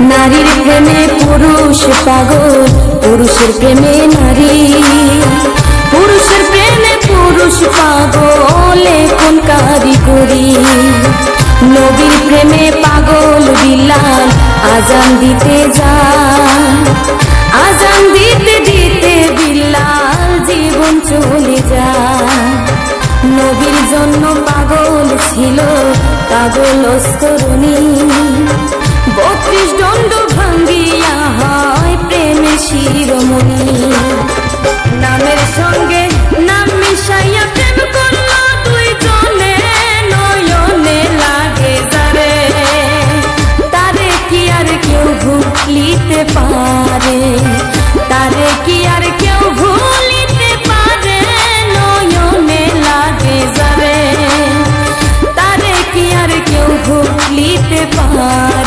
নারীর প্রেমে পুরুষ পাগল, পুরুষের প্রেমে নারী। পুরুষের প্রেমে পুরুষ পাগল কোন কারিগরি। নবীর প্রেমে পাগল, বিলাল, আজান দিতে যায় আজান দিতে দিতে বিলাল জীবন চলে যায়। নবীর জন্য পাগল ছিল পাগল অস্তরণী। চিরমণি নামের সঙ্গে নাম মিশাইয়া প্রেম করল দুই জনে কি আর কেউ ভুলিতে পারে? তারে কি আর কেউ ভুলিতে পারে? নয়নে লাগে যাবে কি আর কেউ ভুলিতে পারে?